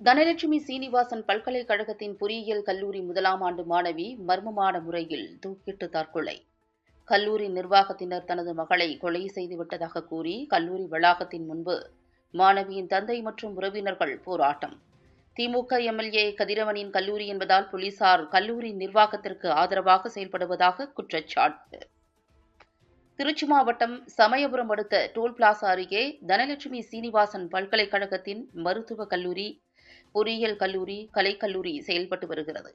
தனலட்சுமி சீனிவாசன் பல்கலைக்கழகத்தின் பொறியியல் கல்லூரி முதலாம் ஆண்டு மாணவி மர்மமான முறையில் தூக்கிட்டு தற்கொலை. கல்லூரி நிர்வாகத்தினர் தனது மகளை கொலை செய்துவிட்டதாக கூறி கல்லூரி வளாகத்தின் முன்பு மாணவியின் தந்தை மற்றும் உறவினர்கள் போராட்டம். திமுக எம்எல்ஏ கதிரவனின் கல்லூரி என்பதால் போலீசார் கல்லூரி நிர்வாகத்திற்கு ஆதரவாக செயல்படுவதாக குற்றச்சாட்டு. திருச்சி மாவட்டம் சமயபுரம் அடுத்த டோல் பிளாசா அருகே தனலட்சுமி சீனிவாசன் பல்கலைக்கழகத்தின் மருத்துவக் கல்லூரி பொறியியல் கல்லூரி கலைக்கல்லூரி செயல்பட்டு வருகிறது.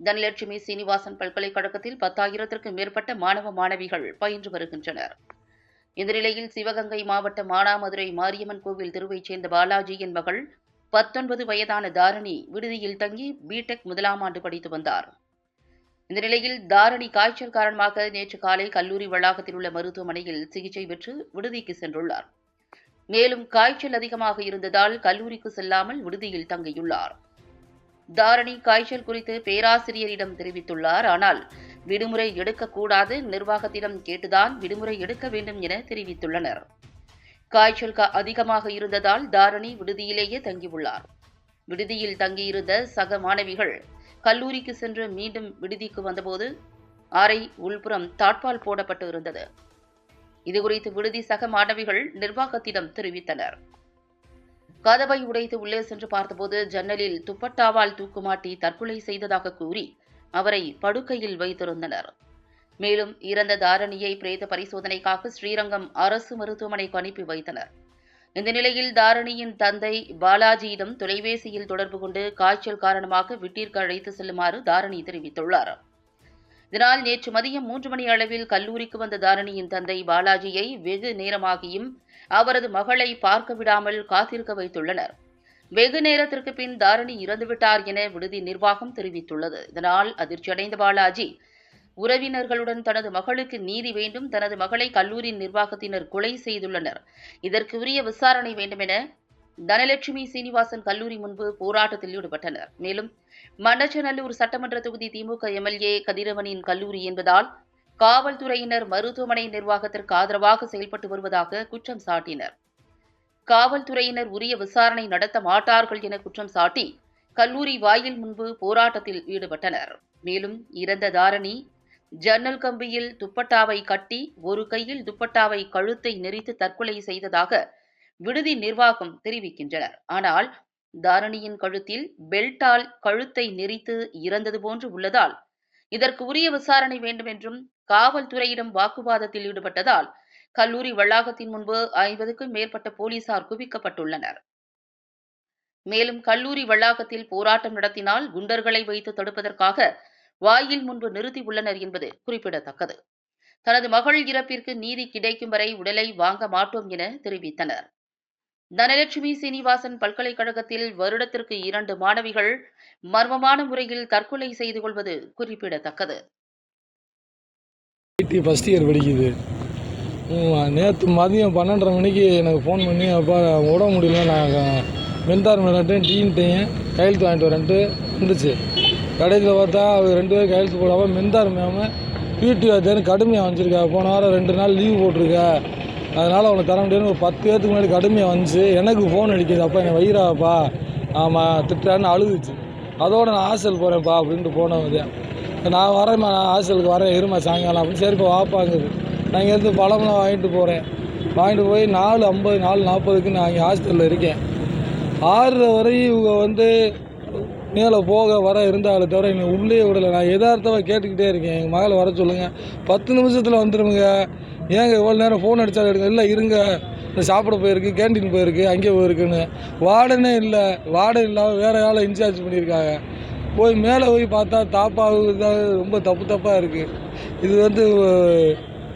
தனலட்சுமி சீனிவாசன் பல்கலைக்கழகத்தில் பத்தாயிரத்திற்கும் மேற்பட்ட மாணவ மாணவிகள் பயின்று வருகின்றனர். இந்த நிலையில் சிவகங்கை மாவட்ட மானாமதுரை மாரியம்மன் கோவில் தெருவைச் சேர்ந்த பாலாஜியின் மகள் பத்தொன்பது வயதான தாரணி விடுதியில் தங்கி பிடெக் முதலாம் ஆண்டு படித்து வந்தார். இந்த நிலையில் தாரணி காய்ச்சல் காரணமாக நேற்று காலை கல்லூரி வளாகத்தில் உள்ள மருத்துவமனையில் சிகிச்சை பெற்று விடுதிக்கு சென்றுள்ளார். மேலும் காய்ச்சல் அதிகமாக இருந்ததால் கல்லூரிக்கு செல்லாமல் விடுதியில் தங்கியுள்ளார். தாரணி காய்ச்சல் குறித்து பேராசிரியரிடம் தெரிவித்துள்ளார். ஆனால் விடுமுறை எடுக்கக்கூடாது. நிர்வாகத்திடம் கேட்டுதான் விடுமுறை எடுக்க வேண்டும் என தெரிவித்துள்ளனர். காய்ச்சல் க- அதிகமாக இருந்ததால் தாரணி விடுதியிலேயே தங்கியுள்ளார். விடுதியில் தங்கியிருந்த சக மாணவிகள் கல்லூரிக்கு சென்று மீண்டும் விடுதிக்கு வந்தபோது அறை உள்புறம் தாட்பால் போடப்பட்டு இருந்தது. இதுகுறித்து விடுதி சக மாணவிகள் நிர்வாகத்திடம் தெரிவித்தனர். கதவை உடைத்து உள்ளே சென்று பார்த்தபோது ஜன்னலில் துப்பட்டாவால் தூக்குமாட்டி தற்கொலை செய்ததாக கூறி அவரை படுக்கையில் வைத்திருந்தனர். மேலும் இறந்த தாரணியை பிரேத பரிசோதனைக்காக ஸ்ரீரங்கம் அரசு மருத்துவமனைக்கு அனுப்பி வைத்தனர். இந்த நிலையில் தாரணியின் தந்தை பாலாஜியிடம் தொலைபேசியில் தொடர்பு கொண்டு காய்ச்சல் காரணமாக வீட்டிற்கு அழைத்து செல்லுமாறு தாரணி தெரிவித்துள்ளார். இதனால் நேற்று மதியம் மூன்று மணி அளவில் கல்லூரிக்கு வந்த தாரணியின் தந்தை பாலாஜியை வெகு நேரமாகியும் அவரது மகளை பார்க்க விடாமல் காத்திருக்க வைத்துள்ளனர். வெகு நேரத்திற்கு பின் தாரணி இறந்துவிட்டார் என விடுதி நிர்வாகம் தெரிவித்துள்ளது. இதனால் அதிர்ச்சியடைந்த பாலாஜி உறவினர்களுடன் தனது மகளுக்கு நீதி வேண்டும் தனது மகளை கல்லூரி நிர்வாகத்தினர் கொலை செய்துள்ளனர். இதற்கு உரிய விசாரணை வேண்டும் என தனலட்சுமி சீனிவாசன் கல்லூரி முன்பு போராட்டத்தில் ஈடுபட்டனர். மேலும் மண்ணச்சநல்லூர் சட்டமன்ற தொகுதி திமுக எம்எல்ஏ கதிரவனின் கல்லூரி என்பதால் காவல்துறையினர் மருத்துவமனை நிர்வாகத்திற்கு ஆதரவாக செயல்பட்டு வருவதாக குற்றம் சாட்டினர். காவல்துறையினர் உரிய விசாரணை நடத்த மாட்டார்கள் என குற்றம் சாட்டி கல்லூரி வாயில் முன்பு போராட்டத்தில் ஈடுபட்டனர். மேலும் இறந்த தாரணி ஜன்னல் கம்பியில் துப்பட்டாவை கட்டி ஒரு கையில் துப்பட்டாவை கழுத்தை நெரித்து தற்கொலை செய்ததாக விடுதி நிர்வாகம் தெரிவிக்கின்றனர். ஆனால் தாரணியின் கழுத்தில் பெல்ட்டால் கழுத்தை நெரித்து இறந்தது போன்று உள்ளதால் இதற்கு உரிய விசாரணை வேண்டும் என்றும் காவல்துறையிடம் வாக்குவாதத்தில் ஈடுபட்டதால் கல்லூரி வளாகத்தின் முன்பு ஐம்பதுக்கும் மேற்பட்ட போலீசார் குவிக்கப்பட்டுள்ளனர். மேலும் கல்லூரி வளாகத்தில் போராட்டம் நடத்தினால் குண்டர்களை வைத்து தடுப்பதற்காக வாயில் முன்பு நிறுத்தி உள்ளனர் என்பது குறிப்பிடத்தக்கது. தனது மகள் இறப்பிற்கு நீதி கிடைக்கும் வரை உடலை வாங்க மாட்டோம் என தெரிவித்தனர். தனலட்சுமி சீனிவாசன் பல்கலைக்கழகத்தில் வருடத்திற்கு இரண்டு மாணவிகள் மர்மமான முறையில் தற்கொலை செய்து கொள்வது குறிப்பிடத்தக்கது. ஃபஸ்ட் இயர் படிக்குது. நேற்று மதியம் பன்னெண்டரை மணிக்கு எனக்கு ஃபோன் பண்ணி அப்பா உடம்பு முடியல நான் மென்தார் மேடம்ட்டையும் டீன்ட்டையும் கையெழுத்து வாங்கிட்டு வரேன்ட்டு வந்துச்சு. கடைசியில் பார்த்தா அவர் ரெண்டு பேரும் கையெழுத்து போடாமல் மென்தார் மேம பிடி வாத்தியார்னு கடுமையாக வந்துருக்கா. போன வாரம் ரெண்டு நாள் லீவ் போட்டிருக்கா. அதனால் அவனை தர முடியாதுன்னு ஒரு பத்து பேர்த்துக்கு முன்னாடி கடுமையாக வந்துச்சு. எனக்கு ஃபோன் அடிக்கிது அப்பா என்னை வயிறாப்பா ஆமாம் திட்டுறான்னு அழுதுச்சு. அதோட நான் ஹாஸ்டல் போகிறேன்ப்பா அப்படின்ட்டு போனவங்க நான் வரேம்மா நான் ஹாஸ்டலுக்கு வரேன் இருமா சாயங்காலம். அப்படின்னு சரிப்பா வாப்பாங்குது நான் இங்கேருந்து பழம்லாம் வாங்கிட்டு போகிறேன் வாங்கிட்டு போய் நாலு ஐம்பது நாலு நாற்பதுக்கு நான் இங்கே ஹாஸ்டலில் இருக்கேன். ஆறரை வரையும் இவங்க வந்து மேலே போக வர இருந்தாலே தவிர என்னை உள்ளே விடலை. நான் எதார்த்தமாக கேட்டுக்கிட்டே இருக்கேன். எங்கள் மகளை வர சொல்லுங்கள் பத்து நிமிஷத்தில் வந்துடுவோங்க ஏங்க இவ்வளோ நேரம் ஃபோன் அடித்தாலும் எடுங்க. இல்லை இருங்க. சாப்பிட போயிருக்கு கேண்டீன் போயிருக்கு அங்கே போயிருக்குன்னு. வார்டனே இல்லை. வார்டன் இல்லாமல் வேறு ஆளை இன்சார்ஜ் பண்ணியிருக்காங்க. போய் மேலே போய் பார்த்தா தாப்பாக ரொம்ப தப்பு தப்பாக இருக்குது இது வந்து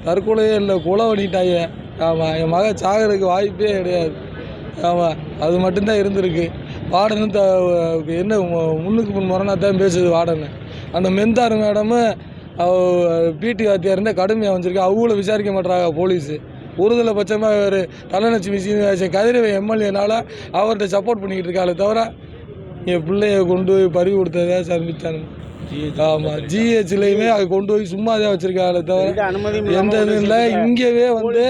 தற்கொலையே இல்லை கொலை பண்ணிட்டாங்க ஆமாம் என் மகன் சாகிறதுக்கு வாய்ப்பே கிடையாது. ஆமாம் அது மட்டும்தான் இருந்திருக்கு. வார்டனும் த என்ன மு- முன்னுக்கு முன் முரணா தான் பேசுது வார்டனு. அந்த மெந்தார் மேடமும் பிடி வாத்தியார் இருந்தால் கடுமையாக வந்திருக்கு. அவங்கள விசாரிக்க மாட்றாங்க போலீஸு. ஒருதலை பட்சமாக ஒரு தனலட்சுமி சீனிவாசன் கதிரவை எம்எல்ஏனால அவர்கிட்ட சப்போர்ட் பண்ணிக்கிட்டு இருக்காளே தவிர என் பிள்ளைய கொண்டு போய் பறி கொடுத்ததே சர்மிச்சானு ஆமாம் ஜிஹெச்லேயுமே அது கொண்டு போய் சும்மா தான் வச்சுருக்காங்களே தவிர எந்த இதுவும் இல்லை. இங்கேவே வந்து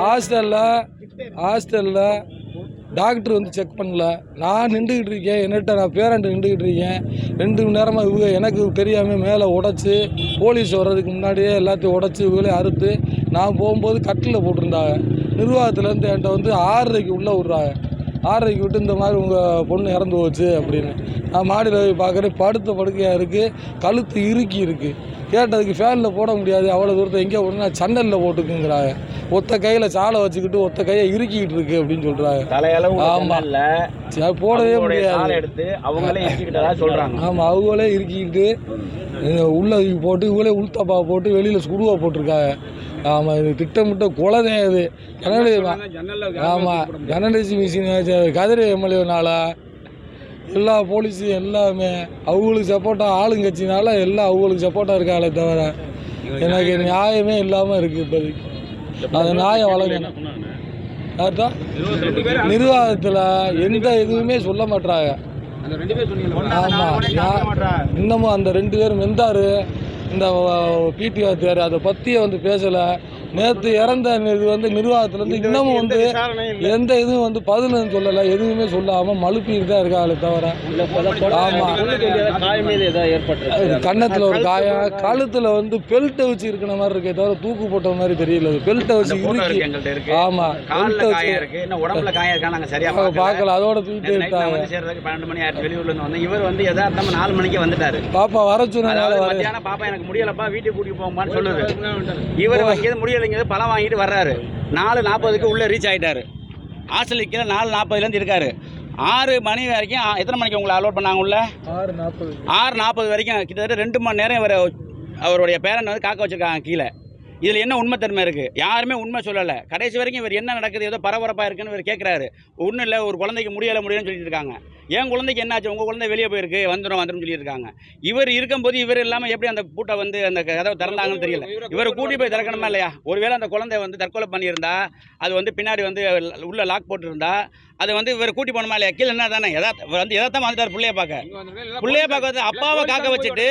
ஹாஸ்டலில் ஹாஸ்டலில் டாக்டர் வந்து செக் பண்ணல. நான் நின்றுக்கிட்டு இருக்கேன். என்னட்ட நான் பேரண்ட் நின்றுக்கிட்டு இருக்கேன். ரெண்டு மணி நேரமாக இவங்க எனக்கு தெரியாமல் மேலே உடச்சி போலீஸ் வர்றதுக்கு முன்னாடியே எல்லாத்தையும் உடச்சி இவங்களே அறுத்து நான் போகும்போது கட்டில் போட்டிருந்தாங்க. நிர்வாகத்துலேருந்து என்கிட்ட வந்து ஆறரைக்கு உள்ளே விட்றாங்க. ஆறரைக்கு விட்டு இந்த மாதிரி உங்கள் பொண்ணு இறந்து போச்சு அப்படின்னு. நான் மாடியில் போய் பார்க்குறேன். படுத்த படுக்கையாக இருக்குது கழுத்து இறுக்கி இருக்குது கேட்டதுக்கு ஃபேனில் போட முடியாது. அவ்வளோ தூரத்தை எங்கே போடணும்னா சன்னலில் போட்டுக்குங்கிறாங்க. ஒத்த கையில் சாலை வச்சுக்கிட்டு ஒத்த கையை இறுக்கிட்டு இருக்கு அப்படின்னு சொல்கிறாங்க தலையளவு ஆமா. ஜன்னல்ல சரி, போடவே முடியாது. ஆமாம் அவங்களே இறுக்கிக்கிட்டு உள்ள போட்டு இவங்களே உள்தப்பா போட்டு வெளியில் சுடுவா போட்டிருக்காங்க. ஆமாம் இது திட்டமிட்ட கொலைதான் இது. ஜனநாயக ஆமாம் ஜனநாயக மிஷின் கதிரை எம்எல்ஏனால எல்லா போலீஸும் எல்லாமே அவங்களுக்கு சப்போர்ட்டாக ஆளுங்கட்சினால எல்லாம் அவங்களுக்கு சப்போர்ட்டாக இருக்காங்களே தவிர எனக்கு நியாயமே இல்லாமல் இருக்குது இப்போதைக்கு. அது நியாயம் வழங்கணும். யார்தான் நிர்வாகத்தில் எந்த இதுவுமே சொல்ல மாட்றாங்க. ஆமாம் இன்னமும் அந்த ரெண்டு பேரும் வெந்தாரு இந்த பிடி வாத்தியார் அதை பற்றியே வந்து பேசலை. நேற்று இறந்த இது வந்து நிர்வாகத்துலேருந்து இன்னமும் வந்து எந்த இதுவும் வந்து பதிலும் சொல்லலை. எதுவுமே சொல்லாமல் மழுப்பிட்டு தான் இருக்காங்களே தவிர. ஆமாம் கன்னத்தில் ஒரு காயம் கழுத்தில் வந்து பெல்ட்டை வச்சு இருக்கிற மாதிரி இருக்கே தவிர தூக்கு போட்ட மாதிரி தெரியல. பெல்ட்டை வச்சு இருக்கு ஆமாம் பெல்ட்டை வச்சு பார்க்கல. அதோட தூக்கிட்டு வந்து சேர்றதுக்கு பன்னெண்டு மணி வெளியூர்ல இருந்து வந்தேன். இவர் வந்து எதார்த்தமா நாலு மணிக்கு வந்துட்டாரு. பாப்பா வர மத்தியானம் பாப்பா எனக்கு முடியலப்பா வீட்டுக்கு கூட்டிட்டு போங்கப்பான்னு சொல்லுது. இவர் இங்கேருந்து முடியலைங்கிறது பழம் வாங்கிட்டு வர்றாரு. நாலு நாற்பதுக்கு உள்ள ரீச் ஆயிட்டாரு. ஹாஸ்டலுக்கு கீழே நாலு நாற்பதுலேருந்து இருக்காரு. ஆறு மணி வரைக்கும் எத்தனை மணிக்கு உங்களை அலோட் பண்ணாங்க உள்ள? ஆறு நாற்பது. ஆறு நாற்பது வரைக்கும் கிட்டத்தட்ட ரெண்டு மணி நேரம் இவர் அவருடைய பேரண்ட் வந்து காக்க வச்சிருக்காங்க கீழே. இதில் என்ன உண்மைத்தன்மை இருக்குது யாருமே உண்மை சொல்லலை. கடைசி வரைக்கும் இவர் என்ன நடக்குது ஏதோ பரபரப்பாக இருக்குன்னு இவர் கேட்குறாரு ஒன்றும் இல்லை ஒரு குழந்தைக்கு முடியலை முடியலன்னு சொல்லிட்டு இருக்காங்க. என் குழந்தைக்கு என்னாச்சு உங்கள் குழந்தை வெளியே போயிருக்கு வந்துடும் வந்துடும் சொல்லியிருக்காங்க இவர் இருக்கும்போது இவர் இல்லாமல் எப்படி அந்த பூட்டை வந்து அந்த கதவை திறந்தாங்கன்னு தெரியல. இவரை கூட்டி போய் திறக்கணுமா இல்லையா? ஒருவேளை அந்த குழந்தை வந்து தற்கொலை பண்ணியிருந்தா அது வந்து பின்னாடி வந்து உள்ள லாக் போட்டிருந்தா அது வந்து இவர் கூட்டி போகணுமா இல்லையா? கீழே என்ன தானே எதா வந்து எதாத்தான் வந்துட்டார் பிள்ளைய பார்க்க. பிள்ளைய பார்க்க வந்து அப்பாவை காக்க வச்சுட்டு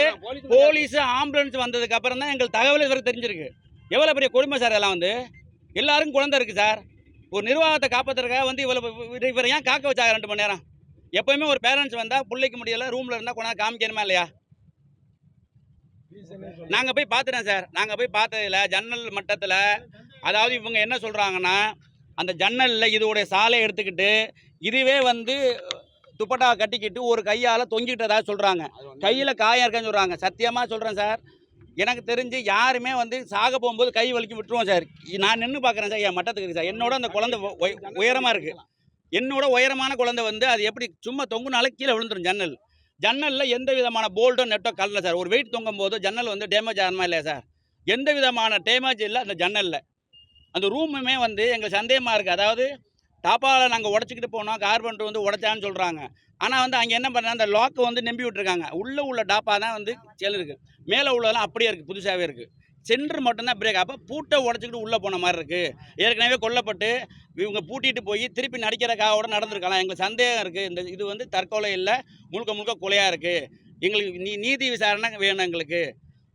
போலீஸ் ஆம்புலன்ஸ் வந்ததுக்கு அப்புறம் தான் எங்களுக்கு தகவல் இவருக்கு தெரிஞ்சிருக்கு. எவ்வளோ பெரிய கொடுமை சார் எல்லாம் வந்து? எல்லாருக்கும் குழந்தை இருக்குது சார். ஒரு நிர்வாகத்தை காப்பாற்றுறக்காக வந்து இவ்வளோ இவரை- ஏன் காக்க வச்சாங்க ரெண்டு மணி நேரம்? எப்போயுமே ஒரு பேரண்ட்ஸ் வந்தால் பிள்ளைக்கு முடியலை ரூமில் இருந்தால் கொண்டாந்து காமிக்கணுமா இல்லையா? நாங்கள் போய் பார்த்துட்டோம் சார். நாங்கள் போய் பார்த்ததில்ல ஜன்னல் மட்டத்தில் அதாவது இவங்க என்ன சொல்கிறாங்கன்னா அந்த ஜன்னலில் இதோடைய சாலை எடுத்துக்கிட்டு இதுவே வந்து துப்பட்டா கட்டிக்கிட்டு ஒரு கையால் தொங்கிட்டதா சொல்கிறாங்க கையில் காயம் இருக்கேன்னு சொல்கிறாங்க சத்தியமாக சொல்கிறேன் சார். எனக்கு தெரிஞ்சு யாருமே வந்து சாக போகும்போது கை வலிக்கு விட்டுருவோம் சார். நான் நின்று பார்க்குறேன் சார் என் மட்டத்துக்கு சார். என்னோட அந்த குழந்தை உயரமாக இருக்குது என்னோட உயரமான குழந்தை வந்து அது எப்படி சும்மா தொங்குனால கீழே விழுந்துடும் ஜன்னல். ஜன்னலில் எந்த விதமான போல்ட்டோ நெட்டோ கல்லல சார். ஒரு வெயிட் தொங்கும் போது ஜன்னல் வந்து டேமேஜ் ஆகணுமா இல்லையா சார்? எந்த விதமான டேமேஜ் இல்லை அந்த ஜன்னலில். அந்த ரூமுமே வந்து எங்களுக்கு சந்தேகமாக இருக்குது அதாவது தாப்பாவில் நாங்கள் உடச்சிக்கிட்டு போனோம் கார்பெண்டர் வந்து உடைச்சான்னு சொல்கிறாங்க ஆனால் வந்து அங்கே என்ன பண்ணுறாங்க அந்த லாக்கை வந்து நம்பி விட்டுருக்காங்க. உள்ளே உள்ள டாப்பா தான் வந்து செல் இருக்குது மேலே உள்ளதெல்லாம் அப்படியே இருக்குது புதுசாகவே இருக்குது சென்ட்ரு மட்டும்தான் பிரேக் அப்போ பூட்டை உடச்சிக்கிட்டு உள்ளே போன மாதிரி இருக்குது ஏற்கனவே கொல்லப்பட்டு இவங்க பூட்டிட்டு போய் திருப்பி நடிக்கிறக்காவோட நடந்திருக்கலாம். எங்களுக்கு சந்தேகம் இருக்குது இந்த இது வந்து தற்கொலை இல்லை முழுக்க முழுக்க கொலையாக இருக்குது எங்களுக்கு நீ நீதி விசாரணை வேணும் எங்களுக்கு.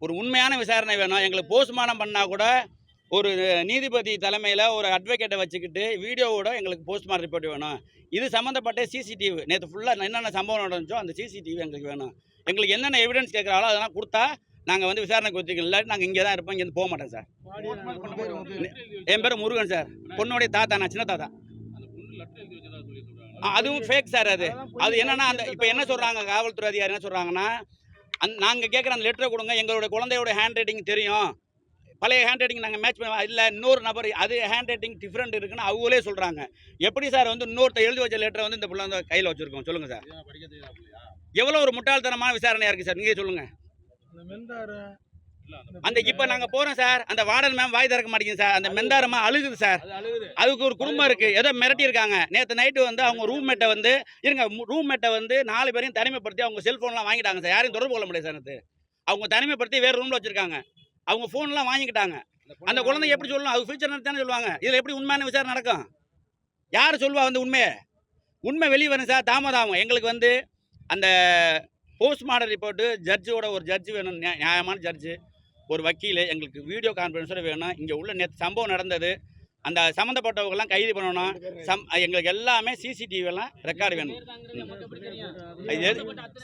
ஒரு உண்மையான விசாரணை வேணும். எங்களுக்கு போஸ்ட்மார்ட்டம் பண்ணால் கூட ஒரு நீதிபதி தலைமையில் ஒரு அட்வொகேட்டை வச்சுக்கிட்டு வீடியோவோட எங்களுக்கு போஸ்ட்மார்ட்டம் ரிப்போர்ட் வேணும். இது சம்மந்தப்பட்ட சிசிடிவி நேற்று ஃபுல்லாக என்னென்ன சம்பவம் நடந்துச்சோ அந்த சிசிடிவி எங்களுக்கு வேணும். எங்களுக்கு என்னென்ன எவிடன்ஸ் கேட்குறாங்களோ அதெல்லாம் கொடுத்தா நாங்கள் வந்து விசாரணை கொடுத்துக்கலாம் இல்லாட்டி நாங்கள் இங்கே தான் இருப்போம் இங்கேருந்து போக மாட்டோம் சார். என் பேர் முருகன் சார். பொண்ணுடைய தாத்தா நான் சின்ன தாத்தா. அதுவும் ஃபேக் சார் அது. அது என்னன்னா அந்த இப்போ என்ன சொல்கிறாங்க காவல்துறை அதிகாரி என்ன சொல்கிறாங்கன்னா அந் நாங்கள் கேட்குற அந்த லெட்டரை கொடுங்க எங்களுடைய குழந்தையோட ஹேண்ட் ரைட்டிங் தெரியும். பழைய ஹேண்ட் ரைட்டிங் நாங்கள் மேட்ச் பண்ண இல்லை இன்னொரு நபர் அது ஹேண்ட் ரைட்டிங் டிஃப்ரெண்ட் இருக்குன்னு அவங்களே சொல்கிறாங்க எப்படி சார் வந்து இன்னொருத்த எழுதி வச்ச லெட்டரை வந்து இந்த பிள்ளை வந்து கையில் வச்சுருக்கோம்? சொல்லுங்கள் சார். எவ்வளோ ஒரு முட்டாள்தனமான விசாரணையாக இருக்குது சார்? நீங்கள் சொல்லுங்கள் அந்த இப்போ நாங்கள் போகிறோம் சார். அந்த வார்டன் மேம் வாய் திறக்க மாட்டேங்குது சார். அந்த மெந்தாரமா அழுகுது சார். அதுக்கு ஒரு குடும்பம் இருக்குது ஏதோ மிரட்டி இருக்காங்க. நேற்று நைட்டு வந்து அவங்க ரூம்மேட்டை வந்து இருங்க ரூம்மேட்டை வந்து நாலு பேரையும் தனிமைப்படுத்தி அவங்க செல்ஃபோன்லாம் வாங்கிட்டாங்க சார். யாரையும் தொடர்பு கொள்ள முடியாது சார். அவங்க தனிமைப்படுத்தி வேறு ரூமில் வச்சுருக்காங்க. அவங்க ஃபோன்லாம் வாங்கிக்கிட்டாங்க. அந்த குழந்தை எப்படி சொல்லணும்? அது ஃபியூச்சர் தானே சொல்லுவாங்க. இதில் எப்படி உண்மையான விசாரணை நடக்கும்? யார் சொல்லுவா வந்து உண்மையை? உண்மை வெளியே வரும் சார் தாமதம் எங்களுக்கு வந்து அந்த போஸ்ட்மார்டம் ரிப்போர்ட்டு ஜட்ஜோட ஒரு ஜட்ஜு வேணும் நியா- நியாயமான ஜட்ஜு ஒரு வக்கீல் எங்களுக்கு வீடியோ கான்ஃபரன்ஸோட வேணும். இங்கே உள்ள நேற்று சம்பவம் நடந்தது. அந்த சம்மந்தப்பட்டவங்கெல்லாம் கைது பண்ணணும். சம் எங்களுக்கு எல்லாமே சிசிடிவி எல்லாம் ரெக்கார்டு வேணும்.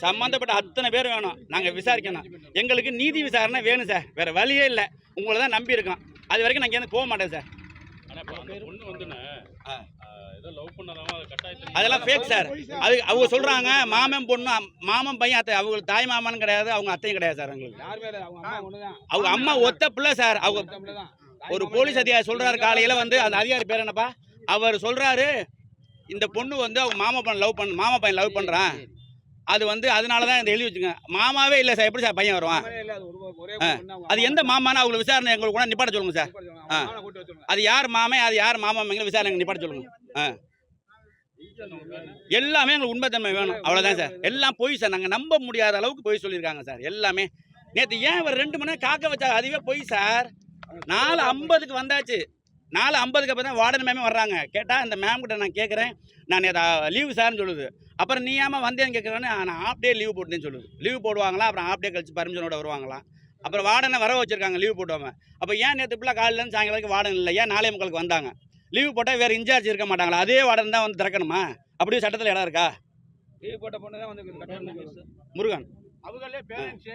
சம்மந்தப்பட்ட அத்தனை பேர் வேணும். நாங்கள் விசாரிக்கணும். எங்களுக்கு நீதி விசாரணை வேணும் சார். வேற வழியே இல்லை. உங்களை தான் நம்பி இருக்கோம். அது வரைக்கும் நான் இங்கேருந்து போக மாட்டேன் சார். அதெல்லாம் ஃபேக் சார். அது அவங்க சொல்றாங்க மாமன் பொண்ணு மாமன் பையன் அத்தை அவங்க தாய் மாமனும் கிடையாது அவங்க அத்தையும் கிடையாது சார் எங்களுக்கு. அவங்க அம்மா ஒத்த பிள்ளை சார். அவங்க ஒரு போலீஸ் அதிகாரி சொல்றாரு காலையில வந்து அந்த அதிகாரி பேர் என்னப்பா? அவர் சொல்றாரு இந்த பொண்ணு வந்து அவங்க மாமா பையன் லவ் பண்ண மாமா பையன் லவ் பண்றான். அது வந்து அதனால தான் இந்த எழுதி வச்சுங்க மாமாவே இல்லை சார் எப்படி சார் பையன் வருவான். அது எந்த மாமான்னு அவங்களை விசாரணை எங்களுக்கு கூட நிப்பாட்ட சொல்லுங்க சார். ஆ. அது யார் மாமே அது யார் மாமா விசாரணை எங்களுக்கு நிப்பாட்ட சொல்லுங்க. ஆ. எல்லாமே எங்களுக்கு உண்மைத்தன்மை வேணும். அவ்வளோதான் சார். எல்லாம் பொய் சார். நாங்கள் நம்ப முடியாத அளவுக்கு பொய் சொல்லியிருக்காங்க சார். எல்லாமே. நேற்று ஏன் ஒரு ரெண்டு மணி நேரம் காக்க வச்சாங்க அதுவே பொய் சார்? நாலு ஐம்பதுக்கு வந்தாச்சு. நாலு ஐம்பதுக்கு அப்புறம் தான் வார்டன் மேமே வர்றாங்க. கேட்டால் இந்த மேம் கிட்ட நான் கேட்குறேன் நான் லீவு சார்னு சொல்லுது. அப்புறம் நீ ஏமா வந்தேன்னு கேட்குறேன்னு நான் ஆஃப் டே லீவ் போட்டேன்னு சொல்லுது. லீவ் போடுவாங்களா? அப்புறம் ஆஃப் டே கழிச்சு பர்மிஷனோட வருவாங்களாம் அப்புறம் வார்டனை வர வச்சிருக்காங்க லீவ் போட்டுவாங்க. அப்போ ஏன் நேற்று ஃபுல்லாக காலையிலேருந்து சாயங்காலம் வார்டன் இல்லை? ஏன் நாளே முக்காலுக்கு வந்தாங்க? லீவு போட்டால் வேறு இன்சார்ஜ் இருக்க மாட்டாங்களா? அதே வார்டன் தான் வந்து திறக்கணுமா? அப்படியே சட்டத்தில் இடம் இருக்கா? லீவ் போட்ட பொண்ணு தான் வந்து முருகன். அவங்களே பேரண்ட்ஸ்